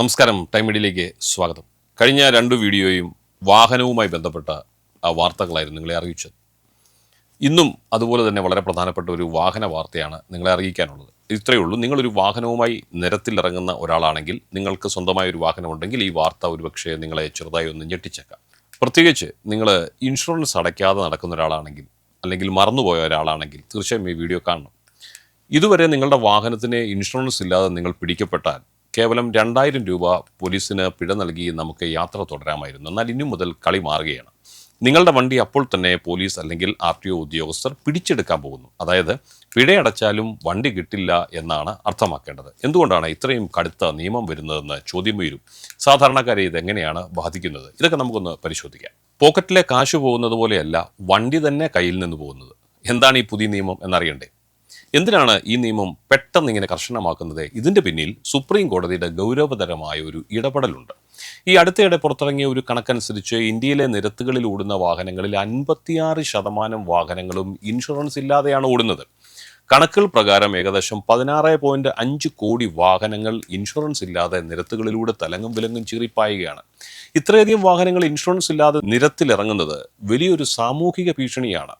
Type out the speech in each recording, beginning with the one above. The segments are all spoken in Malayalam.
നമസ്കാരം ടൈം മീഡിയയിലേക്ക് സ്വാഗതം. കഴിഞ്ഞ രണ്ട് വീഡിയോയും വാഹനവുമായി ബന്ധപ്പെട്ട വാർത്തകളായിരുന്നു നിങ്ങളെ അറിയിച്ചത്. ഇന്നും അതുപോലെ തന്നെ വളരെ പ്രധാനപ്പെട്ട ഒരു വാഹന വാർത്തയാണ് നിങ്ങളെ അറിയിക്കാനുള്ളത്. ഇത്രയേ ഉള്ളൂ. നിങ്ങളൊരു വാഹനവുമായി നിരത്തിലിറങ്ങുന്ന ഒരാളാണെങ്കിൽ നിങ്ങൾക്ക് സ്വന്തമായ ഒരു വാഹനമുണ്ടെങ്കിൽ ഈ വാർത്ത ഒരുപക്ഷെ നിങ്ങളെ ചെറുതായി ഒന്ന് ഞെട്ടിച്ചേക്കാം. പ്രത്യേകിച്ച് നിങ്ങൾ ഇൻഷുറൻസ് അടയ്ക്കാതെ നടക്കുന്ന ഒരാളാണെങ്കിൽ അല്ലെങ്കിൽ മറന്നുപോയ ഒരാളാണെങ്കിൽ തീർച്ചയായും ഈ വീഡിയോ കാണണം. ഇതുവരെ നിങ്ങളുടെ വാഹനത്തിന് ഇൻഷുറൻസ് ഇല്ലാതെ നിങ്ങൾ പിടിക്കപ്പെട്ടാൽ കേവലം രണ്ടായിരം രൂപ പോലീസിന് പിഴ നൽകി നമുക്ക് യാത്ര തുടരാമായിരുന്നു. എന്നാൽ ഇനി മുതൽ കളി മാറുകയാണ്. നിങ്ങളുടെ വണ്ടി അപ്പോൾ തന്നെ പോലീസ് അല്ലെങ്കിൽ ആർ ടി ഒ ഉദ്യോഗസ്ഥർ പിടിച്ചെടുക്കാൻ പോകുന്നു. അതായത് പിഴയടച്ചാലും വണ്ടി കിട്ടില്ല എന്നാണ് അർത്ഥമാക്കേണ്ടത്. എന്തുകൊണ്ടാണ് ഇത്രയും കടുത്ത നിയമം വരുന്നതെന്ന് ചോദ്യം ഉയരും? സാധാരണക്കാരെ ഇതെങ്ങനെയാണ് ബാധിക്കുന്നത്? ഇതൊക്കെ നമുക്കൊന്ന് പരിശോധിക്കാം. പോക്കറ്റിലെ കാശ് പോകുന്നത് പോലെയല്ല വണ്ടി തന്നെ കയ്യിൽ നിന്ന് പോകുന്നത്. എന്താണ് ഈ പുതിയ നിയമം എന്നറിയണ്ടേ? എന്തിനാണ് ഈ നിയമം പെട്ടെന്ന് ഇങ്ങനെ കർശനമാക്കുന്നത്? ഇതിന്റെ പിന്നിൽ സുപ്രീം കോടതിയുടെ ഗൗരവതരമായ ഒരു ഇടപെടലുണ്ട്. ഈ അടുത്തിടെ പുറത്തിറങ്ങിയ ഒരു കണക്കനുസരിച്ച് ഇന്ത്യയിലെ നിരത്തുകളിൽ ഓടുന്ന വാഹനങ്ങളിൽ അൻപത്തിയാറ് ശതമാനം വാഹനങ്ങളും ഇൻഷുറൻസ് ഇല്ലാതെയാണ് ഓടുന്നത്. കണക്കുകൾ പ്രകാരം ഏകദേശം പതിനാറ് പോയിന്റ് അഞ്ച് കോടി വാഹനങ്ങൾ ഇൻഷുറൻസ് ഇല്ലാതെ നിരത്തുകളിലൂടെ തലങ്ങും വിലങ്ങും ചീറിപ്പായുകയാണ്. ഇത്രയധികം വാഹനങ്ങൾ ഇൻഷുറൻസ് ഇല്ലാതെ നിരത്തിലിറങ്ങുന്നത് വലിയൊരു സാമൂഹിക ഭീഷണിയാണ്.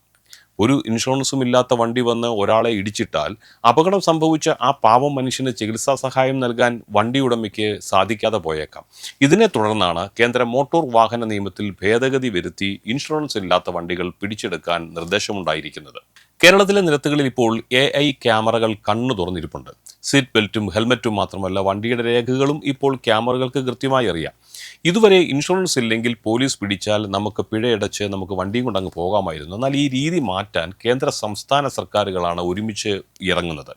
ഒരു ഇൻഷുറൻസും ഇല്ലാത്ത വണ്ടി വന്ന് ഒരാളെ ഇടിച്ചിട്ടാൽ അപകടം സംഭവിച്ച ആ പാവം മനുഷ്യന് ചികിത്സാ സഹായം നൽകാൻ വണ്ടി ഉടമയ്ക്ക് സാധിക്കാതെ പോയേക്കാം. ഇതിനെ തുടർന്നാണ് കേന്ദ്ര മോട്ടോർ വാഹന നിയമത്തിൽ ഭേദഗതി വരുത്തി ഇൻഷുറൻസ് ഇല്ലാത്ത വണ്ടികൾ പിടിച്ചെടുക്കാൻ നിർദ്ദേശമുണ്ടായിരിക്കുന്നത്. കേരളത്തിലെ നിരത്തുകളിൽ ഇപ്പോൾ എ ഐ ക്യാമറകൾ കണ്ണു തുറന്നിരിപ്പുണ്ട്. സീറ്റ് ബെൽറ്റും ഹെൽമറ്റും മാത്രമല്ല വണ്ടിയുടെ രേഖകളും ഇപ്പോൾ ക്യാമറകൾക്ക് കൃത്യമായി അറിയാം. ഇതുവരെ ഇൻഷുറൻസ് ഇല്ലെങ്കിൽ പോലീസ് പിടിച്ചാൽ നമുക്ക് പിഴയടച്ച് നമുക്ക് വണ്ടിയും കൊണ്ട് അങ്ങ് പോകാമായിരുന്നു. എന്നാൽ ഈ രീതി മാറ്റാൻ കേന്ദ്ര സംസ്ഥാന സർക്കാരുകളാണ് ഒരുമിച്ച് ഇറങ്ങുന്നത്.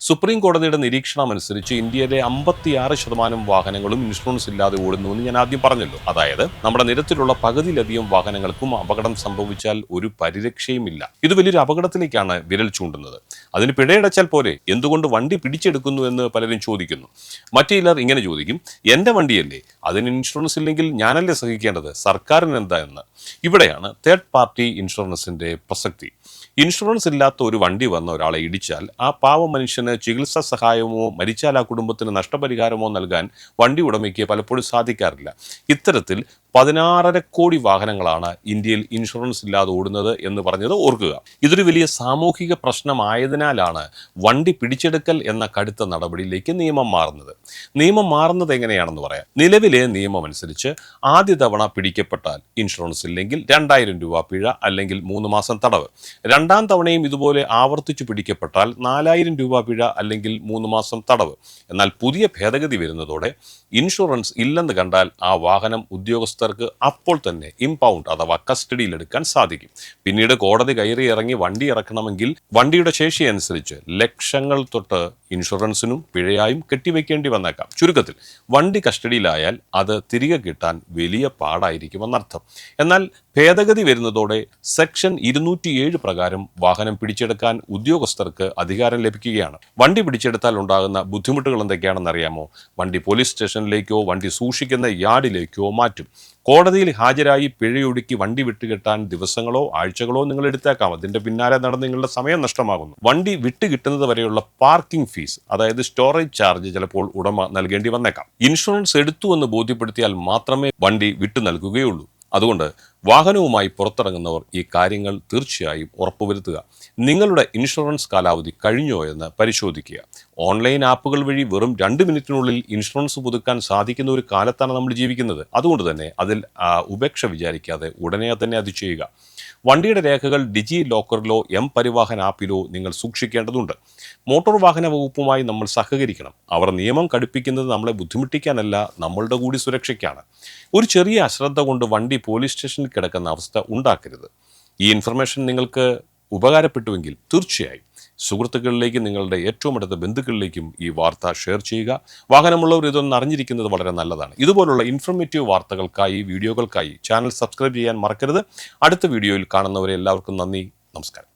സുപ്രീം കോടതിയുടെ നിരീക്ഷണം അനുസരിച്ച് ഇന്ത്യയിലെ അമ്പത്തിയാറ് ശതമാനം വാഹനങ്ങളും ഇൻഷുറൻസ് ഇല്ലാതെ ഓടുന്നു എന്ന് ഞാൻ ആദ്യം പറഞ്ഞല്ലോ. അതായത് നമ്മുടെ നിരത്തിലുള്ള പകുതിയിലധികം വാഹനങ്ങൾക്കും അപകടം സംഭവിച്ചാൽ ഒരു പരിരക്ഷയുമില്ല ഇത് വലിയൊരു അപകടത്തിലേക്കാണ് വിരൽ ചൂണ്ടുന്നത്. അതിന് പിഴയടച്ചാൽ പോലെ എന്തുകൊണ്ട് വണ്ടി പിടിച്ചെടുക്കുന്നു എന്ന് പലരും ചോദിക്കുന്നു. മറ്റു ചിലർ ഇങ്ങനെ ചോദിക്കും എന്റെ വണ്ടിയല്ലേ? അതിന് ഇൻഷുറൻസ് ഇല്ലെങ്കിൽ ഞാനല്ലേ സഹിക്കേണ്ടത്? സർക്കാരിന് എന്താ എന്ന്? ഇവിടെയാണ് തേർഡ് പാർട്ടി ഇൻഷുറൻസിന്റെ പ്രസക്തി. ഇൻഷുറൻസ് ഇല്ലാത്ത ഒരു വണ്ടി വന്ന ഒരാളെ ഇടിച്ചാൽ ആ പാവ മനുഷ്യന് ചികിത്സാ സഹായമോ മരിച്ചാൽ ആ കുടുംബത്തിന് നഷ്ടപരിഹാരമോ നൽകാൻ വണ്ടി ഉടമയ്ക്ക് പലപ്പോഴും സാധിക്കാറില്ല. ഇത്തരത്തിൽ പതിനാറര കോടി വാഹനങ്ങളാണ് ഇന്ത്യയിൽ ഇൻഷുറൻസ് ഇല്ലാതെ ഓടുന്നത് എന്ന് പറഞ്ഞത് ഓർക്കുക. ഇതൊരു വലിയ സാമൂഹിക പ്രശ്നമായതിനാലാണ് വണ്ടി പിടിച്ചെടുക്കൽ എന്ന കടുത്ത നടപടിയിലേക്ക് നിയമം മാറുന്നത്. നിയമം മാറുന്നത് എങ്ങനെയാണെന്ന് പറയാം. നിലവിലെ നിയമം അനുസരിച്ച് ആദ്യ തവണ പിടിക്കപ്പെട്ടാൽ ഇൻഷുറൻസ് ഇല്ലെങ്കിൽ രണ്ടായിരം രൂപ പിഴ അല്ലെങ്കിൽ മൂന്ന് മാസം തടവ്. രണ്ടാം തവണയും ഇതുപോലെ ആവർത്തിച്ചു പിടിക്കപ്പെട്ടാൽ നാലായിരം രൂപ പിഴ അല്ലെങ്കിൽ മൂന്ന് മാസം തടവ്. എന്നാൽ പുതിയ ഭേദഗതി വരുന്നതോടെ ഇൻഷുറൻസ് ഇല്ലെന്ന് കണ്ടാൽ ആ വാഹനം ഉദ്യോഗസ്ഥർക്ക് അപ്പോൾ തന്നെ ഇമ്പൗണ്ട് അഥവാ കസ്റ്റഡിയിലെടുക്കാൻ സാധിക്കും. പിന്നീട് കോടതി കയറി ഇറങ്ങി വണ്ടി ഇറക്കണമെങ്കിൽ വണ്ടിയുടെ ശേഷി അനുസരിച്ച് ലക്ഷങ്ങൾ തൊട്ട് ഇൻഷുറൻസിനും പിഴയായും കെട്ടിവെക്കേണ്ടി വന്നേക്കാം. ചുരുക്കത്തിൽ വണ്ടി കസ്റ്റഡിയിലായാൽ അത് തിരികെ കിട്ടാൻ വലിയ പാടായിരിക്കുമെന്നർത്ഥം. എന്നാൽ ഭേദഗതി വരുന്നതോടെ സെക്ഷൻ ഇരുന്നൂറ്റിയേഴ് പ്രകാരം വാഹനം പിടിച്ചെടുക്കാൻ ഉദ്യോഗസ്ഥർക്ക് അധികാരം ലഭിക്കുകയാണ്. വണ്ടി പിടിച്ചെടുത്താൽ ഉണ്ടാകുന്ന ബുദ്ധിമുട്ടുകൾ എന്തൊക്കെയാണെന്ന് അറിയാമോ? വണ്ടി പോലീസ് സ്റ്റേഷനിലേക്കോ വണ്ടി സൂക്ഷിക്കുന്ന യാർഡിലേക്കോ മാറ്റും. കോടതിയിൽ ഹാജരായി പിഴയൊടുക്കി വണ്ടി വിട്ടുകിട്ടാൻ ദിവസങ്ങളോ ആഴ്ചകളോ നിങ്ങൾ എടുത്തേക്കാം. അതിന്റെ പിന്നാലെ നടന്ന് നിങ്ങളുടെ സമയം നഷ്ടമാകുന്നു. വണ്ടി വിട്ടുകിട്ടുന്നത് വരെയുള്ള പാർക്കിംഗ് ഫീസ് അതായത് സ്റ്റോറേജ് ചാർജ് ചിലപ്പോൾ ഉടമ നൽകേണ്ടി വന്നേക്കാം. ഇൻഷുറൻസ് എടുത്തു എന്ന് ബോധ്യപ്പെടുത്തിയാൽ മാത്രമേ വണ്ടി വിട്ടു നൽകുകയുള്ളൂ. അതുകൊണ്ട് വാഹനവുമായി പുറത്തിറങ്ങുന്നവർ ഈ കാര്യങ്ങൾ തീർച്ചയായും ഉറപ്പുവരുത്തുക. നിങ്ങളുടെ ഇൻഷുറൻസ് കാലാവധി കഴിഞ്ഞോ എന്ന് പരിശോധിക്കുക. ഓൺലൈൻ ആപ്പുകൾ വഴി വെറും രണ്ട് മിനിറ്റിനുള്ളിൽ ഇൻഷുറൻസ് പുതുക്കാൻ സാധിക്കുന്ന ഒരു കാലത്താണ് നമ്മൾ ജീവിക്കുന്നത്. അതുകൊണ്ട് തന്നെ അതിൽ ഉപേക്ഷ വിചാരിക്കാതെ ഉടനെ തന്നെ അത് ചെയ്യുക. വണ്ടിയുടെ രേഖകൾ ഡിജി ലോക്കറിലോ എം പരിവാഹൻ ആപ്പിലോ നിങ്ങൾ സൂക്ഷിക്കേണ്ടതുണ്ട്. മോട്ടോർ വാഹന വകുപ്പുമായി നമ്മൾ സഹകരിക്കണം. അവർ നിയമം കടുപ്പിക്കുന്നത് നമ്മളെ ബുദ്ധിമുട്ടിക്കാനല്ല നമ്മളുടെ കൂടി സുരക്ഷയ്ക്കാണ്. ഒരു ചെറിയ അശ്രദ്ധ കൊണ്ട് വണ്ടി പോലീസ് സ്റ്റേഷനിൽ കിടക്കുന്ന അവസ്ഥ ഉണ്ടാക്കരുത്. ഈ ഇൻഫർമേഷൻ നിങ്ങൾക്ക് ഉപകാരപ്പെട്ടുവെങ്കിൽ തീർച്ചയായും സുഹൃത്തുക്കളിലേക്കും നിങ്ങളുടെ ഏറ്റവും അടുത്ത ബന്ധുക്കളിലേക്കും ഈ വാർത്ത ഷെയർ ചെയ്യുക. വാഹനമുള്ളവർ ഇതൊന്നും അറിഞ്ഞിരിക്കുന്നത് വളരെ നല്ലതാണ്. ഇതുപോലുള്ള ഇൻഫർമേറ്റീവ് വാർത്തകൾക്കായി വീഡിയോകൾക്കായി ചാനൽ സബ്സ്ക്രൈബ് ചെയ്യാൻ മറക്കരുത്. അടുത്ത വീഡിയോയിൽ കാണുന്നവരെ എല്ലാവർക്കും നന്ദി നമസ്കാരം.